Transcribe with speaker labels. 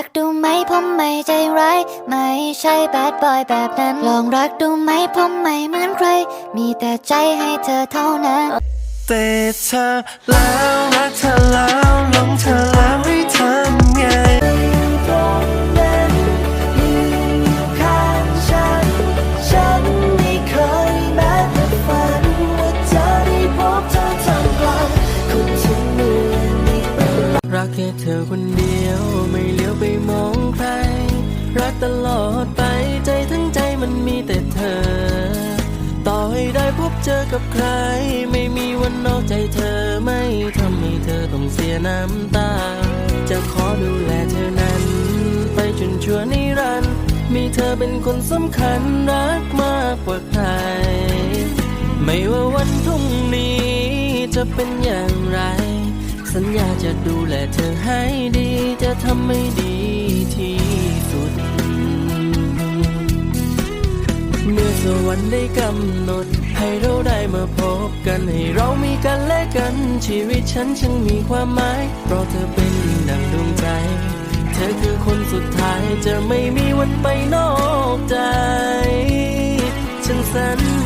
Speaker 1: รักดูไหมผมไม่ใจร้าย ไม่ใช่แบดบอยแบบนั้น ลองรักดูไหมผมไม่เหมือนใคร มีแต่ใจให้เธอเท่านั้น
Speaker 2: แต่เธอแล้วรักเธอแล้วหลงเธอแล้วให้ทำไงตรงนั้นยืนอยู่ข้างฉันฉันไม่เคยแม้แต่ฝันว่าจะได้พบเธอทำกลางคนที่เหมือนนตลอด
Speaker 3: รักแค่เธอคนเดียว ตลอดไปใจทั้งใจมันมีแต่เธอ ต่อให้ได้พบเจอกับใคร ไม่มีวันนอกใจเธอไม่ทำให้เธอต้องเสียน้ำตา จะขอดูแลเธอนั้น ไปจนชั่วนิรันดร์มีเธอเป็นคนสำคัญรักมากกว่าใคร ไม่ว่าวันพรุ่งนี้จะเป็นอย่างไร สัญญาจะดูแลเธอให้ดีจะทำให้ดี วรรค์ได้กำหนด ให้เราได้มาพบกันให้เรามีกันและกัน ชีวิตฉันจึงมีความหมาย เพราะเธอเป็นดังดวงใจ เธอคือคนสุดท้ายจะไม่มีวันไปนอกใจฉันสัญญา